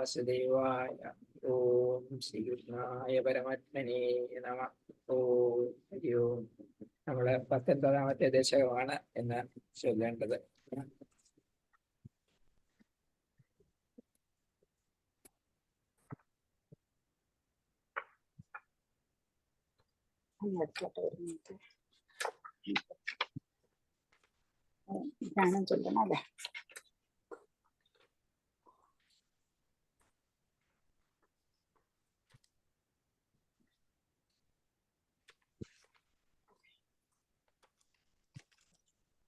വാസുദേവായ ഓം ശ്രീകൃഷ്ണായ പരമാത്മനേ നമ ഓം ഹരി ഓം നമ്മൾ പത്തൊൻപതാമത്തെ ദശകമാണ് എന്ന് ചൊല്ലേണ്ടത്. ഗാനം ചൊല്ലണം അല്ലേ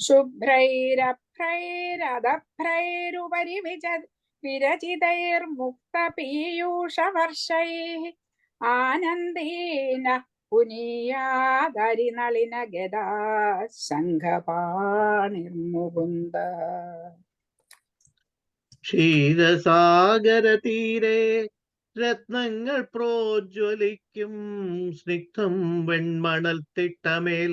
ശുഭ്രൈരഭ്രൈരദഭ്രൈരുപരി വിച വിരചിതൈർമുക്തപീയൂഷവർഷൈः ആനന്ദേന പുനീയാദരിനളിന ഗദാ സംഘപാണിർമുകുന്ദ ക്ഷീരസാഗരതീരെ രത്നങ്ങൾ പ്രോജ്വലിക്കും. സ്നിഗ്ധം വെൺമണൽ തിട്ടമേൽ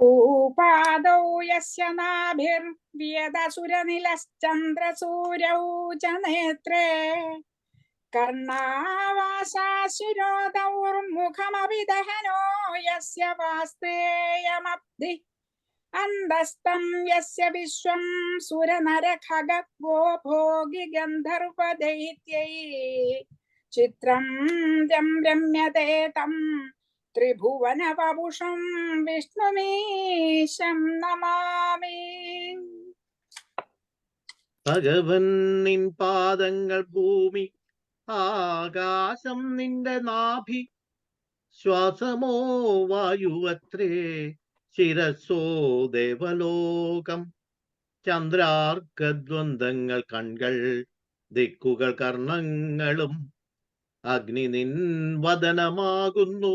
भूपादौ यस्य नाभिर्व्यदसुरनिलश्चन्द्रसूर्यौ च नेत्रे कर्णावासाशिरोदौर्मुखमपि दहनो यस्य वास्तेयमब्धि। अन्दस्तं यस्य विश्वं सुरनरखगो भोगि गन्धर्वदैत्यैः चित्रं रम्यते तम् ത്രിഭുവനവപുഷം വിഷ്ണുമീശം നമാമി. ഭഗവൻ നിൻ പാദങ്ങൾ ഭൂമി ആകാശം നിന്റെ നാഭി ശ്വാസമോ വായുവത്രേ ശിരസോ ദേവലോകം. ചന്ദ്രാർക്കദ്വന്ദ്ങ്ങൾ കൺകൾ ദിക്കുകൾ കർണങ്ങളും അഗ്നി നിൻ വദനമാകുന്നു.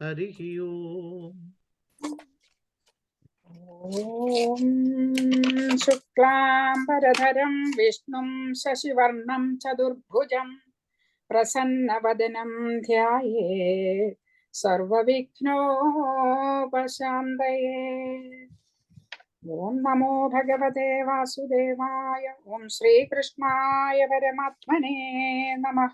ഹരിയോം ഓം शुक्लाम्बरधरं വിഷ്ണും शशिवर्णं चतुर्भुजं प्रसन्नवदनं ധ്യായേ सर्वविघ्नोपशान्तये ഓം നമോ ഭഗവതേ വാസുദേവായ ഓം श्रीकृष्णाय परमात्मने നമഃ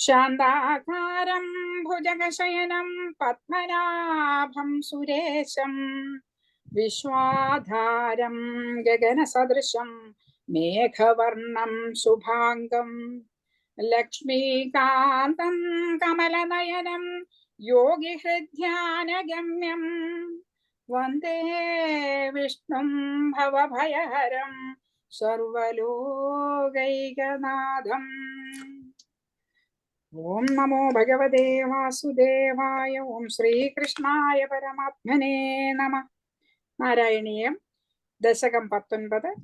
ശാന്താകാരം ഭുജഗശയനം പത്മനാഭം സുരേശം വിശ്വാധാരം ഗഗനസദൃശം മേഘവർണം ശുഭാംഗം ലക്ഷ്മീകാന്തം കമലനയനം യോഗിഹൃദ്ധ്യാനഗമ്യം വന്ദേ വിഷ്ണും ഭവഭയഹരം സർവലോകൈകനാഥം. ഓം നമോ ഭഗവതേ വാസുദേവായ ഓം ശ്രീകൃഷ്ണായ പരമാത്മനേ നമ. നാരായണീയം ദശകം പത്തൊൻപത്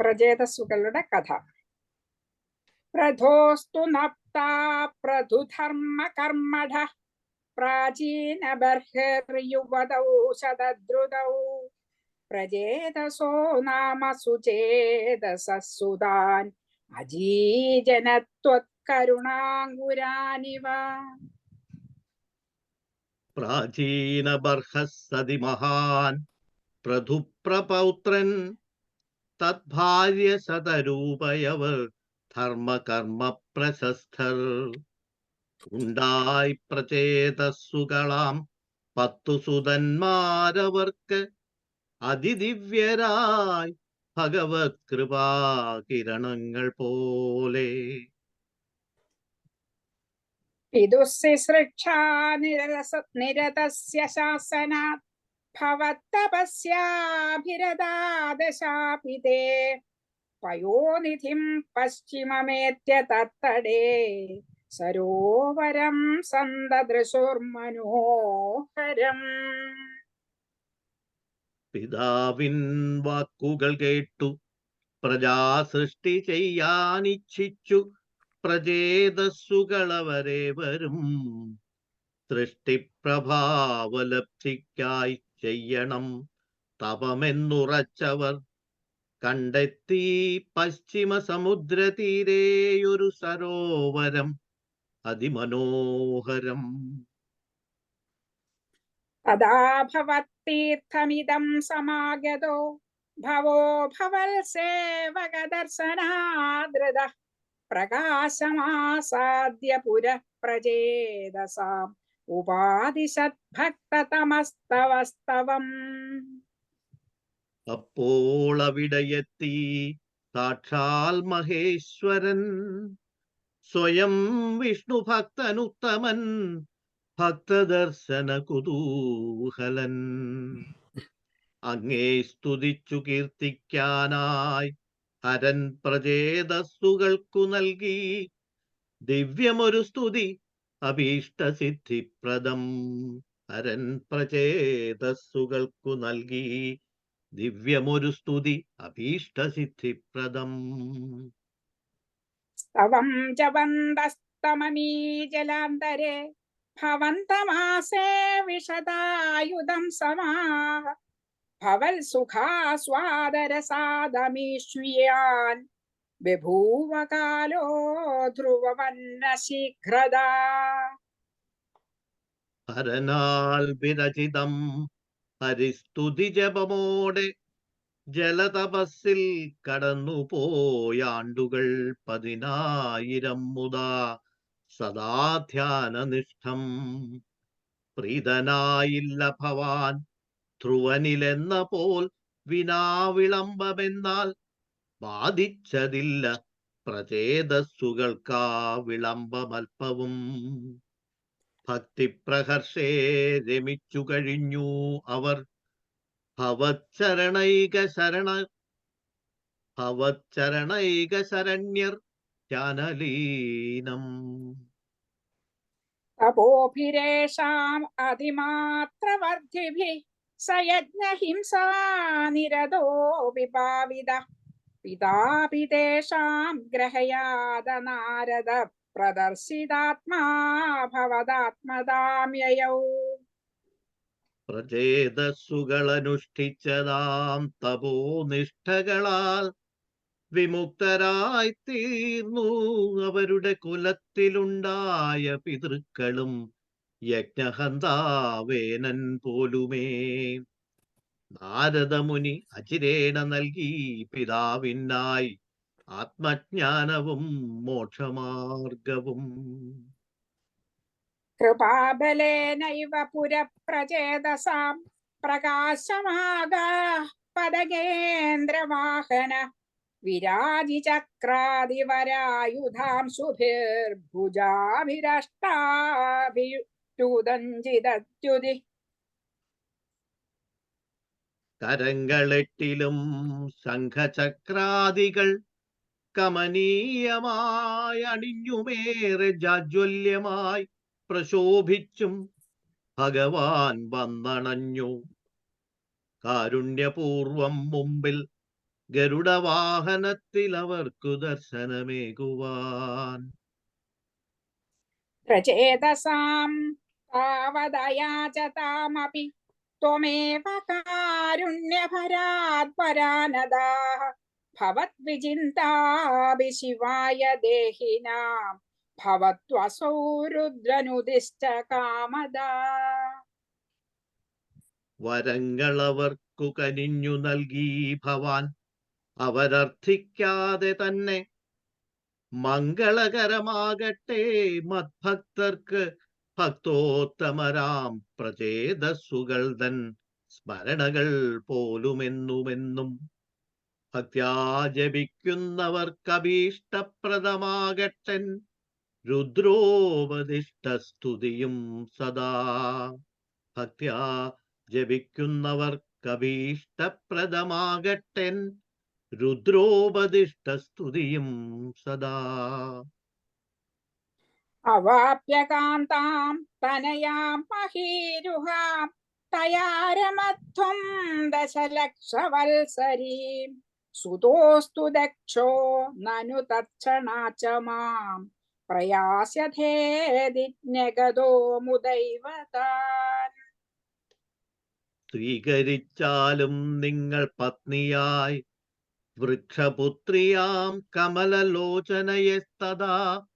പ്രജേതസ്സുകളുടെ കഥ. പ്രഥോസ്തു നപ്താ പ്രധുധർമ്മ കർമ്മഠ പ്രാചീന ബർഹിർയുവതൗ ശതദ്രുതൗ. പ്രജേതസോ നാമ സുചേതസസുതാൻ അജീജനത്വത്കരുണാങ്കുരാനിവ പ്രാചീന ബർഹസതി മഹാൻ പ്രധുപ്രപൗത്രൻ തദ്ഭാര്യ ശതരൂപയവർ ധർമ്മകർമ്മ പ്രശസ്തർ ഉണ്ടായി പ്രചേതസ്സുകളാം പത്തു സുതന്മാരവർക്ക് അതിദിവ്യരായി ഭഗവത് കൃപാകിരണങ്ങൾ പോലെ. പിതുശുശ്രൂക്ഷാ നിരസ നിരതസ്യ ശാസനാത് ഭവത്തപസ്യാഭിരതാദശാപി തേ പയോനിധിം പശ്ചിമമേത്യ തത്തടേ. സരോവരം സന്തദൃശോർമനോഹരം. പിതാവിൻ വാക്കുകൾ കേട്ടു. പ്രജാസൃഷ്ടി ചെയ്യാനിച്ഛിച്ചു. പ്രചേതസ്സുകളവരെ വരും സൃഷ്ടിപ്രഭാവലബ്ധിക്കായി ചെയ്യണം തപമെന്നുറച്ചവർ. കണ്ടെത്തി പശ്ചിമ സമുദ്രതീരേയൊരു സരോവരം അതിമനോഹരം. തഥാ സമാഗതോ. ഭവോ ഭവൽ സേവകദർശനാദൃത പ്രകാശമാസാദ്യ പുരഃ പ്രചേതസാം ഉപാദിശദ്ഭക്തതമസ്തവസ്തവം അപ്പോൾ അവിടെയെത്തി സാക്ഷാൽ മഹേശ്വരൻ സ്വയം വിഷ്ണു ഭക്തനുത്തമൻ ഭക്തദർശന കുതൂഹലൻ അങ്ങേ സ്തുതിച്ചു കീർത്തിക്കാനായി ഹരൻ പ്രചേതസ്സുകൾക്കു നൽകി. ദിവ്യമൊരു സ്തുതി അഭീഷ്ടസിദ്ധിപ്രദം. ഹരൻ പ്രചേതസ്സുകൾക്കു നൽകി. ദിവ്യമൊരു സ്തുതി അഭീഷ്ടസിദ്ധിപ്രദം. ജവന്തസ്തമമീ ജലാന്തരെ ഭവന്തമാസേ വിശദായുധം സമാ. ഭവൽ കാലോ ധ്രുവവന്ന ശീഘ്രത ഹരനാൽ വിരചിതം ജപമോടെ ജലതപസ്സിൽ കടന്നുപോയാണ്ടുകൾ പതിനായിരം മുതാ സദാധ്യാനനിഷ്ഠം പ്രീതനായില്ല ഭവാൻ ധ്രുവനിലെന്ന പോൽ വിനാവിളംബമെന്നാൽ ബാധിച്ചതില്ല പ്രചേതസ്സുകൾക്കാ വിളംബമൽപ്പവും ഭക്തിപ്രഹർഷേ രമിച്ചു കഴിഞ്ഞു അവർ. ഭവച്ചരണൈക ശരണ ഭവച്ചരണൈക ശരണ്യർ ജാനലീനം. തപോഭിരേഷാം അതിമാത്രവർദ്ധിഭിः സയജ്ഞഹിംസാ തപോ നിഷ്ഠകളാൽ പിതാപി വിമുക്തരായി തീർന്നു അവരുടെ കുലത്തിലുണ്ടായ പിതൃക്കളും യജ്ഞഹന്താവേനൻ പോലുമേ. നാരദമുനി അചിരേണ നൽകി പിതാവിനായി ആത്മജ്ഞാനവും മോക്ഷമാർഗവും. കൃപാബലേനൈവ പുരപ്രചേതസാം പ്രകാശമാകാ പദകേന്ദ്രവാഹന വിരാജി ചക്രാദിവരായുധാം സുഭിർഭുജാഭിരഷ്ടാഭിരുദഞ്ചിതദ്യുതി കരങ്ങളെട്ടിലും ശംഖചക്രാദികൾ കമനീയമായി അണിഞ്ഞുമേറെ ജാജ്വല്യമായി പ്രശോഭിച്ചും ഭഗവാൻ വന്നണഞ്ഞു. കാരുണ്യപൂർവം മുമ്പിൽ ഗരുഡവാഹനത്തിൽ അവർക്കു ദർശനമേകുവാൻ. പ്രചേതസാം ത്വമേവ കാരുണ്യഭരാത് പരാനദാः ഭവദ്വിചിന്താപി ശിവായ ദേഹിനാം. ഭവത്വസൗരുദ്രനുദിഷ്ട കാമദാ. വരങ്ങളവർക്കു കനിഞ്ഞു നൽകി ഭവാൻ. അവരർത്ഥിക്കാതെ തന്നെ മംഗളകരമാകട്ടെ മദ്ഭക്തർക്ക് ഭക്തോത്തമരാം പ്രചേതസ്സുകൾ തൻ സ്മരണകൾ പോലുമെന്നുമെന്നും ഭക്ത്യാജപിക്കുന്നവർക്കഭീഷ്ടപ്രദമാകട്ടൻ രുദ്രോപദിഷ്ടസ്തുതിയും സദാ. ഭക്ത്യാ ജപിക്കുന്നവർക്കഭീഷ്ടപ്രദമാകട്ടൻ രുദ്രോപദിഷ്ടസ്തുതിയും സദാ. അവാപ്യകാന്താം തനയാം മഹീരുഹാം തയാരമധ്വം ദശലക്ഷവത്സരീം. സുതോസ്തു ദക്ഷോ നനു തക്ഷണാച്ച മാം. പ്രയാസ്യധേദിജ്ഞഗതോ മുദൈവതാൻ. സ്വീകരിച്ചാലും നിങ്ങൾ പത്നിയായി. വൃക്ഷപുത്രിയാം കമലലോചനയെ തഥാ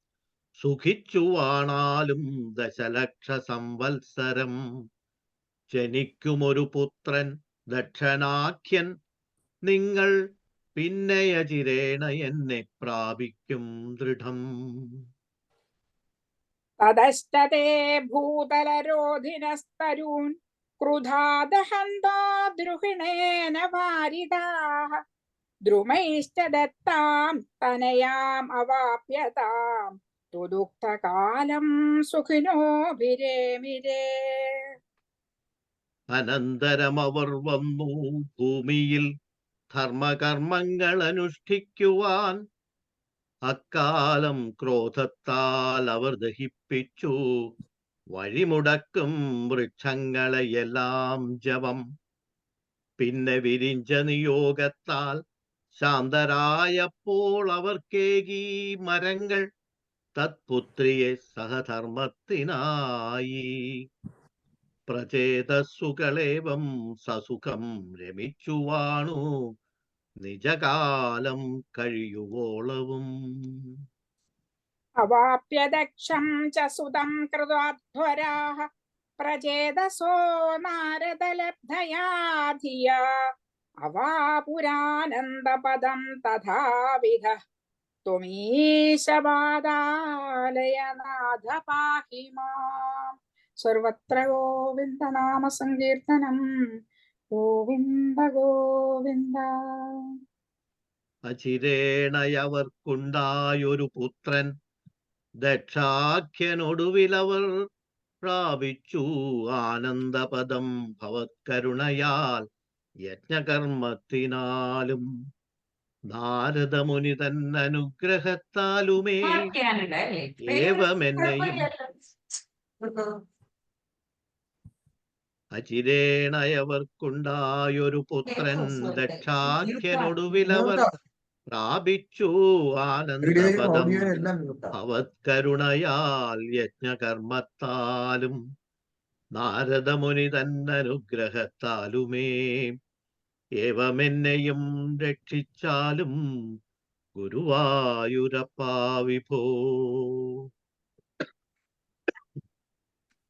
സുഖിച്ചു വാണാലും ദശലക്ഷ സംവത്സരം ജനിക്കുമൊരു പുത്രൻ ദക്ഷനാഖ്യൻ നിങ്ങൾ പിന്നെയചിരേണ എന്നെ പ്രാപിക്കും ദൃഢം. തതശ്ചതേ ഭൂതലരോധിനസ്തരൂൻ ക്രുധാദഹന്താ ദ്രുഹിണേന വാരിതാः ദ്രുമൈശ്ച ദത്താം തനയാം അവാപ്യതാം. സുഖിനോഭിരേമിരേ അനന്തരം അവർ വന്നു ഭൂമിയിൽ ധർമ്മകർമ്മങ്ങൾ അനുഷ്ഠിക്കുവാൻ അക്കാലം ക്രോധത്താൽ അവർ ദഹിപ്പിച്ചു. വഴിമുടക്കും വൃക്ഷങ്ങളെയെല്ലാം ജവം പിന്നെ വിരിഞ്ച നിയോഗത്താൽ ശാന്തരായപ്പോൾ അവർക്കേകി മരങ്ങൾ തത്പുത്രിയെ സഹധർമ്മത്തിനായി. പ്രചേതസുകളേവം സസുഖം രമിച്ചുവാണു. നിജകാലം കഴിയുവോളവും. അവാപ്യദക്ഷം ച സുതം കൃതാധ്വരാः പ്രചേതസോ നാരദലബ്ധയാ ധിയാ അവാപുരാനന്ദപദം തഥാവിധ. പാഹി മാം സർവത്ര ഗോവിന്ദനാമ സങ്കീർത്തനം ഗോവിന്ദ ഗോവിന്ദ അചിരേണയവർക്കുണ്ടായൊരു പുത്രൻ ദക്ഷാഖ്യനൊടുവിലവർ പ്രാപിച്ചു. ആനന്ദപദം ഭവത്കരുണയാൽ യജ്ഞകർമ്മത്തിനാലും നാരദമുനി തൻ അനുഗ്രഹത്താലുമേ ഏവമെന്നെയും അചിരേണയവർക്കുണ്ടായൊരു പുത്രൻ ദക്ഷാഖ്യനൊടുവിലവർ പ്രാപിച്ചു. ആനന്ദപദം അവത്കരുണയാൽ യജ്ഞകർമ്മത്താലും നാരദമുനി തന്നനുഗ്രഹത്താലുമേ ഏവമെന്നെയും രക്ഷിച്ചാലും ഗുരുവായൂരപ്പാവിഭോ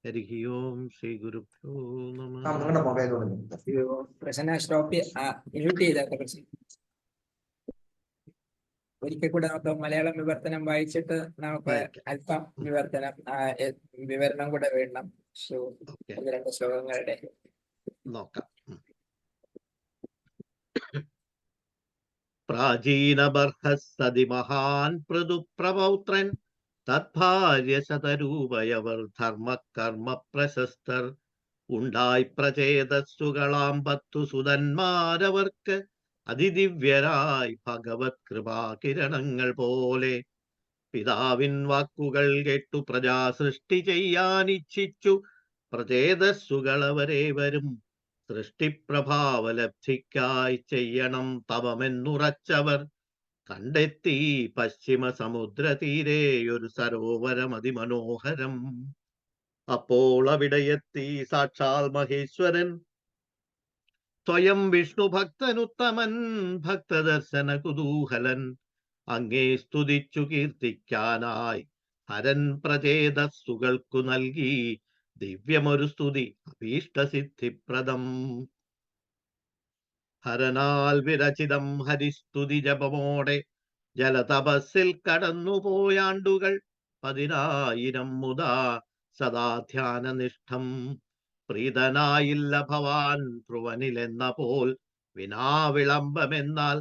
ഹരി ഓം ശ്രീ ഗുരുഭ്യോ സ്റ്റോപ്പ് ഒരിക്കൽ കൂടെ നമുക്ക് മലയാളം വിവർത്തനം വായിച്ചിട്ട് നമുക്ക്. അല്പം വിവർത്തനം വിവരണം കൂടെ വേണം. രണ്ട് ശ്ലോകങ്ങളുടെ. നോക്കാം. ഉം. പ്രാചീന ബർഹസ്സതി മഹാൻ പൃഥുപ്രപൗത്രൻ തദ്ഭാര്യ ശതരൂപയവർ ധർമ്മകർമ്മ പ്രശസ്തർ ഉണ്ടായി പ്രചേതസ്സുകളാം പത്തു സുതന്മാരവർക്ക് അതിദിവ്യരായി ഭഗവത് കൃപാകിരണങ്ങൾ പോലെ പിതാവിൻ വാക്കുകൾ കേട്ടു പ്രജാ സൃഷ്ടി ചെയ്യാനിച്ഛിച്ചു പ്രചേതസ്സുകൾ അവരെ വരും സൃഷ്ടിപ്രഭാവലബ്ധിക്കായി ചെയ്യണം തവമെന്നുറച്ചവർ കണ്ടെത്തി പശ്ചിമ സമുദ്ര തീരെ ഒരു സരോവരം അതിമനോഹരം അപ്പോൾ അവിടെ എത്തി സാക്ഷാൽ മഹേശ്വരൻ. സ്വയം വിഷ്ണു ഭക്തനുത്തമൻ ഭക്തദർശന കുതൂഹലൻ. അങ്ങേ സ്തുതിച്ചു കീർത്തിക്കാനായി ഹരൻ പ്രചേതസ്സുകൾക്കു നൽകി ദിവ്യമൊരു സ്തുതി അഭീഷ്ടസിദ്ധിപ്രദം ഹരനാൽ വിരചിതം ഹരിസ്തുതി ജപമോടെ ജലതപസ്സിൽ കടന്നുപോയാണ്ടുകൾ പതിനായിരം മുതാ സദാ ധ്യാനനിഷ്ഠം. പ്രീതനായില്ല ഭവാൻ ധ്രുവനിലെന്ന പോൽ വിനാ വിളംബമെന്നാൽ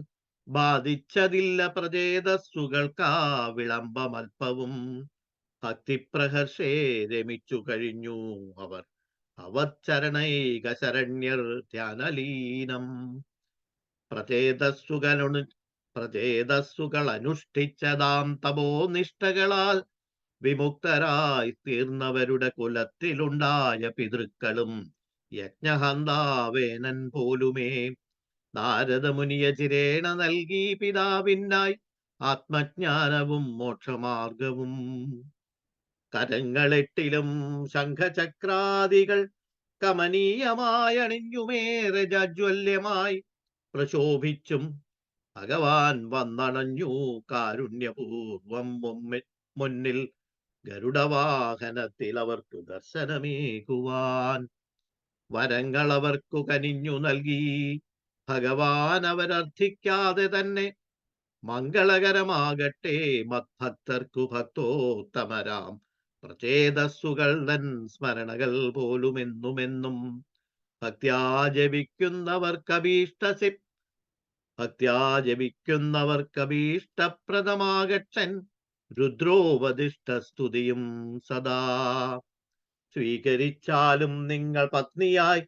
ബാധിച്ചതില്ല പ്രചേതസ്സുകൾക്കാ വിളംബമൽപ്പവും. ഭക്തിപ്രഹർഷേ രമിച്ചു കഴിഞ്ഞു അവർ. അവച്ചരണൈക ശരണ്യർ ധ്യാനലീനം. പ്രചേതസ്സുകളു പ്രചേതസ്സുകൾ അനുഷ്ഠിച്ചതാം തപോ നിഷ്ഠകളാൽ വിമുക്തരായി തീർന്നവരുടെ കുലത്തിലുണ്ടായ പിതൃക്കളും യജ്ഞഹന്താവേനൻ പോലുമേ. നാരദമുനിയ ചിരേണ നൽകി പിതാവിനായി ആത്മജ്ഞാനവും മോക്ഷമാർഗവും കരങ്ങളെട്ടിലും ശംഖചക്രാദികൾ കമനീയമായണിഞ്ഞുമേറെ ജാജ്വല്യമായി പ്രശോഭിച്ചും ഭഗവാൻ വന്നണഞ്ഞു കാരുണ്യപൂർവം മുന്നിൽ ഗരുഡവാഹനത്തിൽ അവർക്ക് ദർശനമേകുവാൻ. വരങ്ങൾ അവർക്കു കനിഞ്ഞു നൽകി. ഭഗവാൻ അവരർത്ഥിക്കാതെ തന്നെ മംഗളകരമാകട്ടെ മത്ഭക്തർക്കു ഭക്തോത്തമരാം പ്രചേതസ്സുകൾ തൻ സ്മരണകൾ പോലുമെന്നുമെന്നും ഭക്ത്യാജപിക്കുന്നവർക്കഭീഷ്ടസി ഭക്ത്യാജപിക്കുന്നവർക്കഭീഷ്ടപ്രദമാകട്ടൻ രുദ്രോപദിഷ്ടസ്തുതിയും സദാ. സ്വീകരിച്ചാലും നിങ്ങൾ പത്നിയായി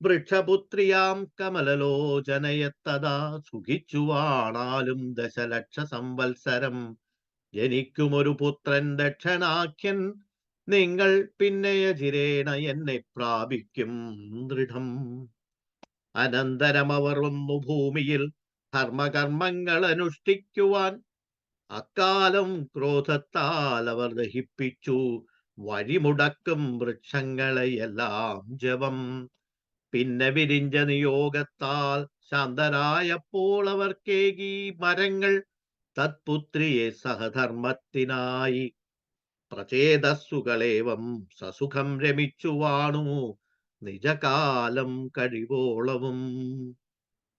വൃക്ഷപുത്രിയാം കമലലോചനയത്തതാ. സുഖിച്ചുവാണാലും ദശലക്ഷ സംവത്സരം ജനിക്കുമൊരു പുത്രൻ ദക്ഷണാഖ്യൻ നിങ്ങൾ പിന്നെ ചിരേണ എന്നെ പ്രാപിക്കും ദൃഢം. അനന്തരം അവർ ഒന്നു ഭൂമിയിൽ ധർമ്മകർമ്മങ്ങൾ അനുഷ്ഠിക്കുവാൻ. അക്കാലം ക്രോധത്താൽ അവർ ദഹിപ്പിച്ചു. വഴിമുടക്കും വൃക്ഷങ്ങളെയെല്ലാം ജപം. പിന്നെ വിരിഞ്ച നിയോഗത്താൽ ശാന്തരായപ്പോൾ അവർക്കേകി മരങ്ങൾ തത്പുത്രിയെ സഹധർമ്മത്തിനായി പ്രചേതസ്സുകളേവം സസുഖം രമിച്ചു വാണു നിജകാലം കഴിവോളവും.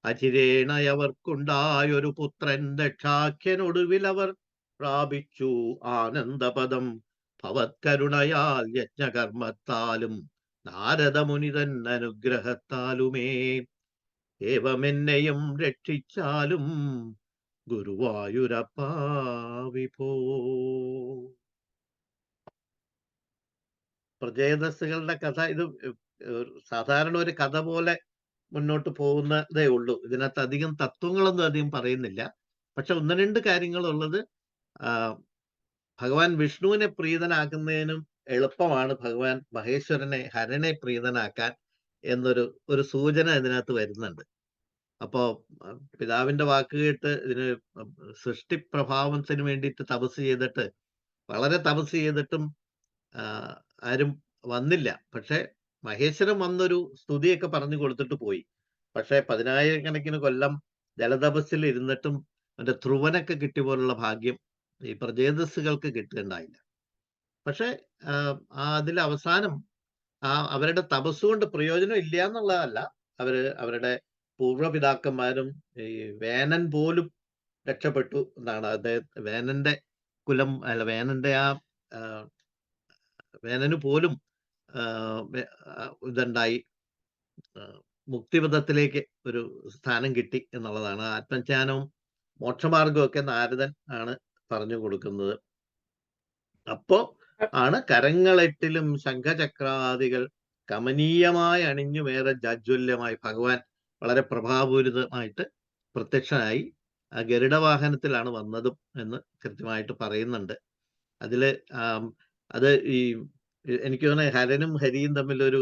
അചിരേണയവർക്കുണ്ടായൊരു പുത്രൻ ദക്ഷാഖ്യനൊടുവിലവർ പ്രാപിച്ചു ആനന്ദപദം. ഭവത്കരുണയാൽ യജ്ഞകർമ്മത്താലും നാരദമുനിതൻ അനുഗ്രഹത്താലുമേ ഏവമെന്നെയും രക്ഷിച്ചാലും ഗുരുവായൂരപ്പാ പ്രജയദസ്സുകളുടെ കഥ ഇത് സാധാരണ ഒരു കഥ പോലെ മുന്നോട്ട് പോകുന്നതേ ഉള്ളൂ. ഇതിനകത്ത് അധികം തത്വങ്ങളൊന്നും അധികം പറയുന്നില്ല. പക്ഷെ ഒന്ന് രണ്ട് കാര്യങ്ങളുള്ളത് ഭഗവാൻ വിഷ്ണുവിനെ പ്രീതനാക്കുന്നതിനും എളുപ്പമാണ് ഭഗവാൻ മഹേശ്വരനെ ഹരനെ പ്രീതനാക്കാൻ എന്നൊരു ഒരു സൂചന ഇതിനകത്ത് വരുന്നുണ്ട്. അപ്പോ പിതാവിന്റെ വാക്ക് കേട്ട് ഇതിന് സൃഷ്ടി പ്രഭാവത്തിന് വേണ്ടിയിട്ട് തപസ് ചെയ്തിട്ട് വളരെ തപസ് ചെയ്തിട്ടും ആരും വന്നില്ല. പക്ഷെ മഹേശ്വരൻ വന്നൊരു സ്തുതിയൊക്കെ പറഞ്ഞു കൊടുത്തിട്ട് പോയി. പക്ഷെ പതിനായിരക്കണക്കിന് കൊല്ലം ജലതപസ്സിൽ ഇരുന്നിട്ടും മറ്റേ ധ്രുവനൊക്കെ കിട്ടിയ പോലുള്ള ഭാഗ്യം ഈ പ്രജേതസ്സുകൾക്ക് കിട്ടുകയുണ്ടായില്ല. പക്ഷെ അതിൽ അവസാനം ആ അവരുടെ തപസ്സുകൊണ്ട് പ്രയോജനം ഇല്ല എന്നുള്ളതല്ല. അവർ അവരുടെ പൂർവപിതാക്കന്മാരും ഈ വേനൻ പോലും രക്ഷപ്പെട്ടു എന്നാണ് അദ്ദേഹം വേനന്റെ കുലം അല്ല വേനന്റെ ആ വേനന് പോലും ഇതുണ്ടായി. മുക്തിപഥത്തിലേക്ക് ഒരു സ്ഥാനം കിട്ടി എന്നുള്ളതാണ്. ആത്മജ്ഞാനവും മോക്ഷമാർഗവും ഒക്കെ നാരദൻ ആണ് പറഞ്ഞു കൊടുക്കുന്നത്. അപ്പോ ആണ് കരങ്ങളെട്ടിലും ശംഖചക്രാദികൾ കമനീയമായി അണിഞ്ഞു വേറെ ജാജ്വല്യമായി. ഭഗവാൻ വളരെ പ്രഭാപൂരിതമായിട്ട് പ്രത്യക്ഷനായി ആ ഗരുഡവാഹനത്തിലാണ് വന്നതും എന്ന് കൃത്യമായിട്ട് പറയുന്നുണ്ട്. അതിൽ അത് ഈ എനിക്ക് തോന്നുന്നത് ഹരനും ഹരിയും തമ്മിൽ ഒരു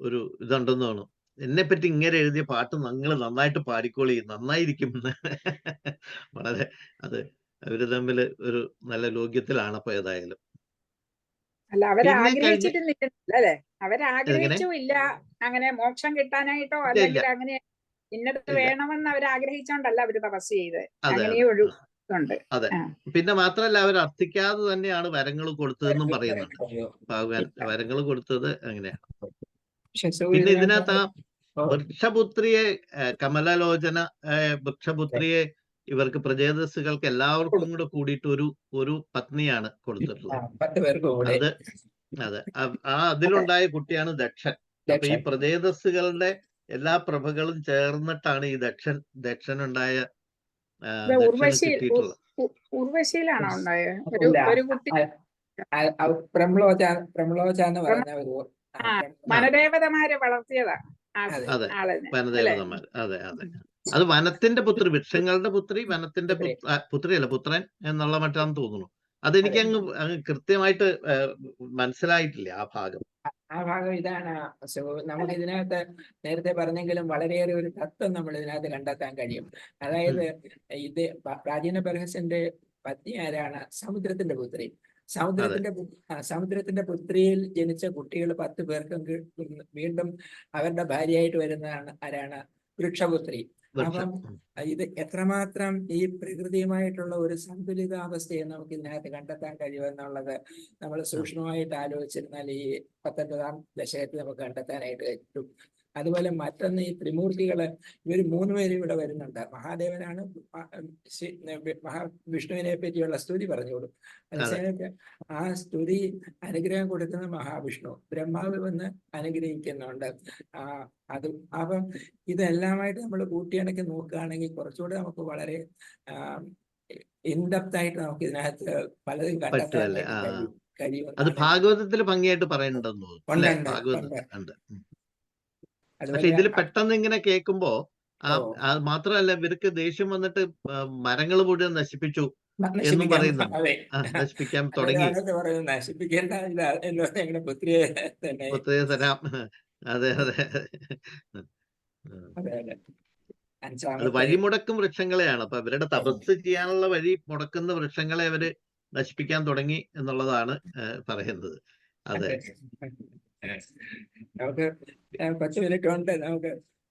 ഒരു ഇതുണ്ടെന്ന് തോന്നും എന്നെ പറ്റി ഇങ്ങനെ എഴുതിയ പാട്ട് നിങ്ങൾ നന്നായിട്ട് പാടിക്കോളി നന്നായിരിക്കും എന്ന്. വളരെ അത് അവർ തമ്മിൽ ഒരു നല്ല ലോക്യത്തിലാണ് അപ്പൊ ഏതായാലും. അല്ല അവർ പിന്നെ കഴിഞ്ഞ- ആഗ്രഹിച്ചിട്ടില്ല അല്ലെ? അവരാഗ്രഹിച്ചും ഇല്ല. അങ്ങനെ മോക്ഷം കിട്ടാനായിട്ടോ. അല്ലെങ്കിൽ അങ്ങനെ ഇന്നത്. വേണമെന്ന് അവർ ആഗ്രഹിച്ചോണ്ടല്ല അവർ തപസ് ചെയ്ത്. ഒരു ഉണ്ട് അതെ. പിന്നെ മാത്രല്ല അവർ അർത്ഥിക്കാതെ തന്നെയാണ് വരങ്ങൾ കൊടുത്തതെന്നും പറയുന്നുണ്ട്. വരങ്ങൾ കൊടുത്തത് അങ്ങനെയാണ്. പിന്നെ ഇതിനകത്ത് ആ വൃക്ഷപുത്രിയെ കമലലോചന വൃക്ഷപുത്രിയെ ഇവർക്ക് പ്രജേതസ്സുകൾക്ക് എല്ലാവർക്കും കൂടെ കൂടിയിട്ട് ഒരു ഒരു പത്നിയാണ് കൊടുത്തിട്ടുള്ളത്. അത് അതെ. ആ- അതിലുണ്ടായ കുട്ടിയാണ് ദക്ഷൻ. അപ്പൊ ഈ. പ്രജേതസ്സുകളുടെ എല്ലാ പ്രഭകളും ചേർന്നിട്ടാണ് ഈ ദക്ഷൻ ദക്ഷനുണ്ടായ ഉർവശിയിലാണോ ഉണ്ടായത്? വനദേവതമാരെ അതെ. അതെ. അതെ അതെ. അത് വനത്തിന്റെ പുത്രി വൃക്ഷങ്ങളുടെ പുത്രി വനത്തിന്റെ പുത്രി. അല്ല പുത്രിയല്ല പുത്രൻ എന്നുള്ള മറ്റാന്ന് തോന്നുന്നു. അതെനിക്ക് അങ്ങ് അങ്ങ് കൃത്യമായിട്ട് മനസ്സിലായിട്ടില്ല ആ ഭാഗം. ആ ഭാഗം ഇതാണ്. നമ്മൾ ഇതിനകത്ത് നേരത്തെ പറഞ്ഞെങ്കിലും വളരെയേറെ ഒരു തത്വം നമ്മൾ ഇതിനകത്ത് കണ്ടെത്താൻ കഴിയും. അതായത് ഇത് പ്രാചീന ബർഹസിന്റെ പത്നി ആരാണ്? സമുദ്രത്തിന്റെ പുത്രി. സമുദ്രത്തിന്റെ സമുദ്രത്തിന്റെ പുത്രിയിൽ ജനിച്ച കുട്ടികൾ പത്ത് പേർക്കും വീണ്ടും അവരുടെ ഭാര്യയായിട്ട് വരുന്നതാണ് ആരാണ്? വൃക്ഷപുത്രി. വൃക്ഷം. അപ്പം ഇത് എത്രമാത്രം ഈ പ്രകൃതിയുമായിട്ടുള്ള ഒരു സന്തുലിതാവസ്ഥയെ നമുക്ക് ഇതിനകത്ത് കണ്ടെത്താൻ കഴിയുമെന്നുള്ളത് നമ്മൾ സൂക്ഷ്മമായിട്ട് ആലോചിച്ചിരുന്നാൽ ഈ പത്തൊൻപതാം ദശകത്തിൽ നമുക്ക് കണ്ടെത്താനായിട്ട് പറ്റും. അതുപോലെ മറ്റൊന്ന് ഈ ത്രിമൂർത്തികൾ ഇവർ മൂന്ന് പേര് ഇവിടെ വരുന്നുണ്ട്. മഹാദേവനാണ് മഹാവിഷ്ണുവിനെ പറ്റിയുള്ള സ്തുതി പറഞ്ഞോളൂ അതേസമയത്ത് ആ സ്തുതി അനുഗ്രഹം കൊടുക്കുന്ന മഹാവിഷ്ണു. ബ്രഹ്മാവ് വന്ന് അനുഗ്രഹിക്കുന്നുണ്ട്. ആ അത് അപ്പം ഇതെല്ലാമായിട്ട് നമ്മൾ കൂട്ടിയിണക്കി നോക്കുകയാണെങ്കിൽ കുറച്ചുകൂടെ നമുക്ക് വളരെ ഇൻഡെപ്ത് ആയിട്ട് നമുക്ക് ഇതിനകത്ത് പലതും കണ്ടെത്താൻ കഴിയും. അത് ഭാഗവതത്തിൽ ഭംഗിയായിട്ട് പറയുന്നുണ്ടെന്ന് തോന്നുന്നു അല്ലേ ഉണ്ട്, ഉണ്ട്, ഭാഗവതത്തിൽ ഉണ്ട്. ഉണ്ട് ഉം. അതുപോലെ പക്ഷെ ഇതിൽ പെട്ടെന്ന് ഇങ്ങനെ കേൾക്കുമ്പോ മാത്രമല്ല ഇവർക്ക് ദേഷ്യം വന്നിട്ട് മരങ്ങൾ മുഴുവൻ നശിപ്പിച്ചു എന്ന് പറയുന്നു. നശിപ്പിക്കാൻ തുടങ്ങി. നശിപ്പിക്കേണ്ട പുത്രിയെ തരാം. അതെ അതെ. അതെ അതെ. അത് വഴി വഴിമുടക്കും വൃക്ഷങ്ങളെയാണ്. അപ്പൊ അവരുടെ തപസ് ചെയ്യാനുള്ള വഴി മുടക്കുന്ന വൃക്ഷങ്ങളെ അവർ നശിപ്പിക്കാൻ തുടങ്ങി എന്നുള്ളതാണ് പറയുന്നത്. അതെ. നമുക്ക് പത്ത് മിനിറ്റ് ഉണ്ട് നമുക്ക്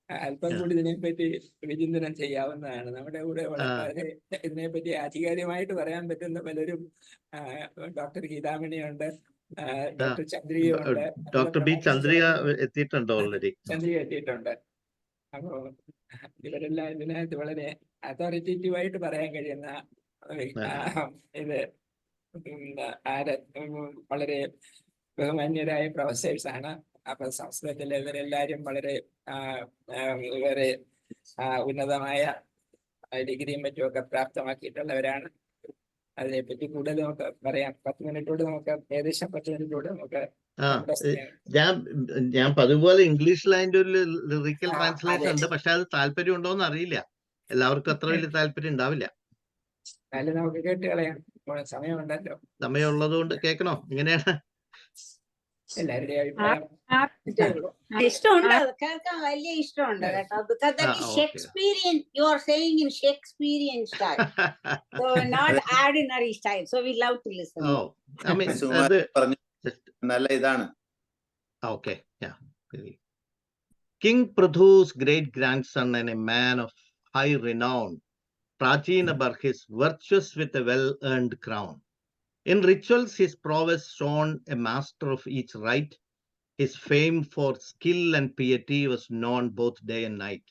അല്പം കൂടി ഇതിനെപ്പറ്റി വിചിന്തനം ചെയ്യാവുന്നതാണ്. നമ്മുടെ കൂടെ വളരെ ഇതിനെപ്പറ്റി ആധികാരികമായിട്ട് പറയാൻ പറ്റുന്ന പലരും ഡോക്ടർ ഗീതാമണിയുണ്ട് ഡോക്ടർ ചന്ദ്രികയുണ്ട്. ഡോക്ടർ ബി ചന്ദ്രിക എത്തിയിട്ടുണ്ട് ഓൾറെഡി ചന്ദ്രിക എത്തിയിട്ടുണ്ട്. അപ്പോ ഇവരെല്ലാം ഇതിനകത്ത് വളരെ അതോറിറ്റേറ്റീവ് ആയിട്ട് പറയാൻ കഴിയുന്ന ഇത് ആര വളരെ ബഹുമാന്യരായ പ്രൊഫസേഴ്സ് ആണ് അപ്പൊ സംസ്കൃതത്തിലെ ഇവരെല്ലാരും വളരെ വളരെ ഉന്നതമായ ഡിഗ്രിയും മറ്റുമൊക്കെ പ്രാപ്തമാക്കിയിട്ടുള്ളവരാണ്. അതിനെപ്പറ്റി കൂടുതൽ നമുക്ക് പറയാം. പത്ത് മിനിറ്റോട് നമുക്ക് ഏകദേശം പത്ത് മിനിറ്റോട് നമുക്ക്. ഞാൻ ഞാൻ പതുപോലെ ഇംഗ്ലീഷിൽ അതിന്റെ ഒരു ലിറിക്കൽ ട്രാൻസ്ലേഷൻ ഉണ്ട്. പക്ഷെ അത് താല്പര്യം ഉണ്ടോന്ന് അറിയില്ല. എല്ലാവർക്കും അത്ര വലിയ താല്പര്യം ഉണ്ടാവില്ല. നമുക്ക് കേട്ട് കളയാം സമയമുണ്ടല്ലോ. സമയമുള്ളത് കൊണ്ട് കേൾക്കണോ? ഇങ്ങനെയാണ് എല്ലാവരുടെയും അഭിപ്രായം ആ ഇതേ ഉള്ളൂ. ആ, ഇഷ്ടമുണ്ട് അത് കേൾക്കാൻ വലിയ ഇഷ്ടമുണ്ട് Yes. കേട്ടോ because that Ah, is okay. Shakespearean you are saying in Shakespearean style so not ordinary style so we love to listen oh I mean Sukumaran അത് പറഞ്ഞു just നല്ല ഇതാണ് Okay, yeah. really. King Prithu's great grandson and a man of high renown, Prachina Barhis, virtuous with a well earned crown. In rituals, his prowess shone a master of each rite. His fame for skill and piety was known both day and night.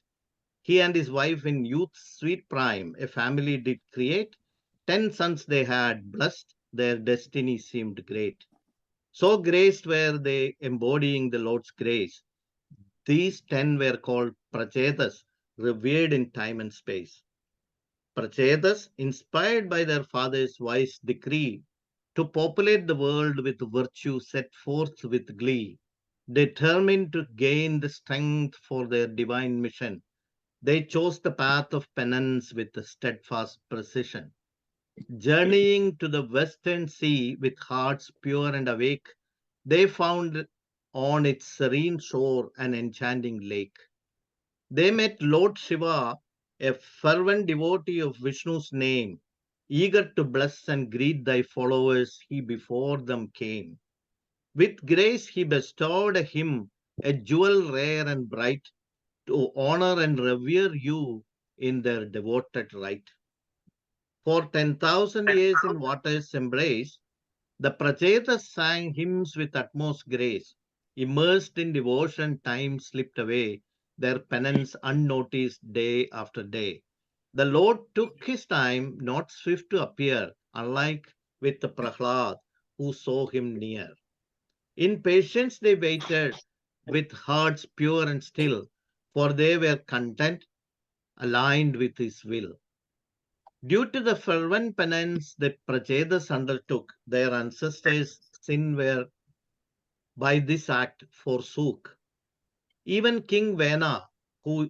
He and his wife in youth's sweet prime, a family did create. Ten sons they had blessed, their destiny seemed great. So graced were they embodying the Lord's grace. These ten were called Prachetas, revered in time and space. Prachetas, inspired by their father's wise decree to populate the world with virtue, set forth with glee, determined to gain the strength for their divine mission. They chose the path of penance with steadfast precision journeying to the western sea with hearts pure and awake, they found on its serene shore an enchanting lake. They met Lord Shiva, a fervent devotee of Vishnu's name, eager to bless and greet thy followers, he before them came. With grace he bestowed him a jewel rare and bright to honor and revere you in their devoted rite. For 10,000 years in water's embrace, the Prachetas sang hymns with utmost grace. Immersed in devotion, time slipped away, their penance unnoticed day after day. The Lord took his time, not swift to appear, unlike with the Prahlad who saw him near. In patience they waited with hearts pure and still, for they were content, aligned with his will. Due to the fervent penance the Prachedas undertook, their ancestors' sin were by this act forsook. Even King Vena, who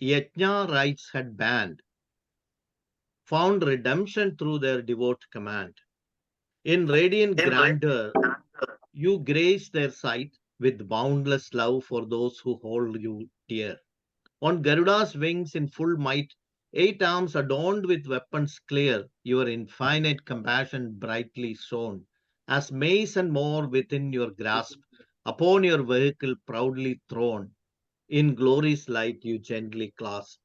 Yajna rites had banned, found redemption through their devout command. In radiant grandeur, you grace their sight with boundless love for those who hold you dear. On Garuda's wings in full might, eight arms adorned with weapons clear, your infinite compassion brightly shone. As mace and more within your grasp, upon your vehicle proudly thrown, in glory's light you gently clasp.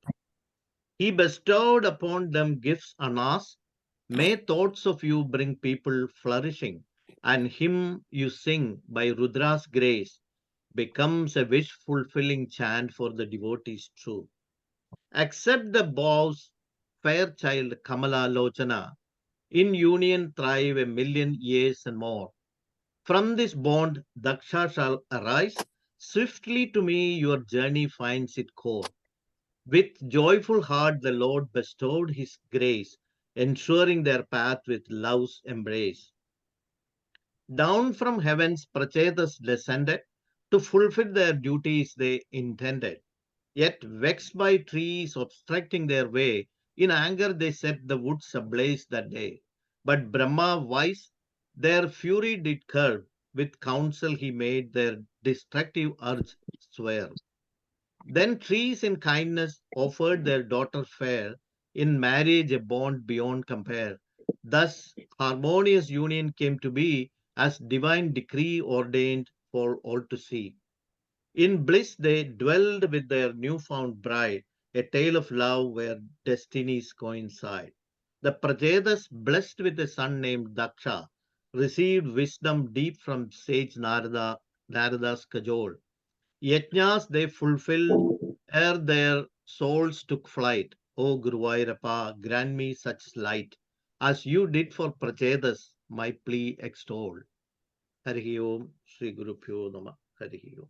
He bestowed upon them gifts unasked. May thoughts of you bring people flourishing, and hymn you sing by Rudra's grace becomes a wish fulfilling chant for the devotees true. Accept the vows, fair child Kamala Lochana, in union thrive a million years and more. From this bond, Daksha shall arise. Swiftly to me your journey finds its core. With joyful heart, the Lord bestowed his grace, ensuring their path with love's embrace. Down from heavens, Prachetas descended to fulfill their duties they intended. Yet, vexed by trees obstructing their way, in anger they set the woods ablaze that day. But Brahma, wise, their fury did curb. With counsel he made their destructive urge swear. Then trees in kindness offered their daughter fair, in marriage a bond beyond compare. Thus harmonious union came to be as divine decree ordained for all to see. In bliss they dwelled with their newfound bride, a tale of love where destinies coincide. The Prajedas, blessed with a son named Daksha, received wisdom deep from sage Narada, Narada's cajole. Yajnas they fulfilled ere their souls took flight. O Guruvairapa, grant me such light as you did for Prachedas, my plea extol. Harihi Om, Sri Guru Pyo Nama, Harihi Om.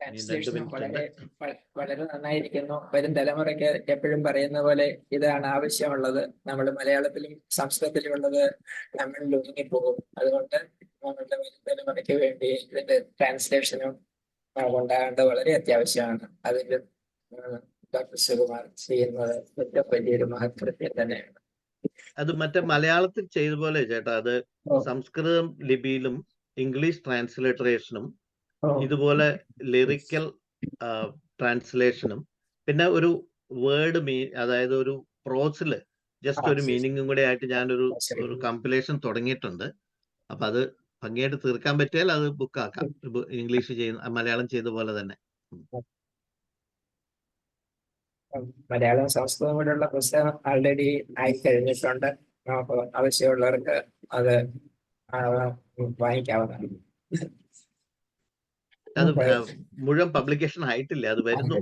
വളരെ വളരെ നന്നായിരിക്കുന്നു. വരും തലമുറയ്ക്ക് എപ്പോഴും പറയുന്ന പോലെ ഇതാണ് ആവശ്യമുള്ളത്. നമ്മൾ മലയാളത്തിലും സംസ്കൃതത്തിലും ഉള്ളത് നമ്മളിൽ ഒതുങ്ങിപ്പോകും അതുകൊണ്ട് നമ്മളുടെ വരും തലമുറയ്ക്ക് വേണ്ടി ഇതിന്റെ ട്രാൻസ്ലേഷനും ഉണ്ടാകേണ്ടത് വളരെ അത്യാവശ്യമാണ്. അതിൽ ഡോക്ടർ ശിവകുമാർ ചെയ്യുന്നത് ഏറ്റവും വലിയൊരു മഹത്കൃത്യം തന്നെയാണ്. അത് മറ്റേ മലയാളത്തിൽ ചെയ്ത പോലെ ചേട്ടാ അത് സംസ്കൃതം ലിപിയിലും ഇംഗ്ലീഷ് ട്രാൻസ്ലിറ്ററേഷനും ഇതുപോലെ ലിറിക്കൽ ട്രാൻസ്ലേഷനും പിന്നെ ഒരു വേർഡ് മീ അതായത് ഒരു പ്രോസിൽ ജസ്റ്റ് ഒരു. മീനിങ്ങും കൂടെ ആയിട്ട് ഞാനൊരു ഒരു കമ്പിലേഷൻ തുടങ്ങിയിട്ടുണ്ട്. അപ്പൊ അത് ഭംഗിയായിട്ട് തീർക്കാൻ പറ്റിയാൽ അത് ബുക്ക് ആക്കാം. ഇംഗ്ലീഷ് ചെയ്യുന്ന മലയാളം ചെയ്ത പോലെ തന്നെ. മലയാളം സംസ്കൃതം കൂടെയുള്ള പുസ്തകം ആൾറെഡി ആയി കഴിഞ്ഞിട്ടുണ്ട്. അപ്പൊ ആവശ്യമുള്ളവർക്ക് അത് വാങ്ങിക്കാവുന്നതാണ് അത് മുഴുവൻ പബ്ലിക്കേഷൻ ആയിട്ടില്ല. അത് വരുന്നു.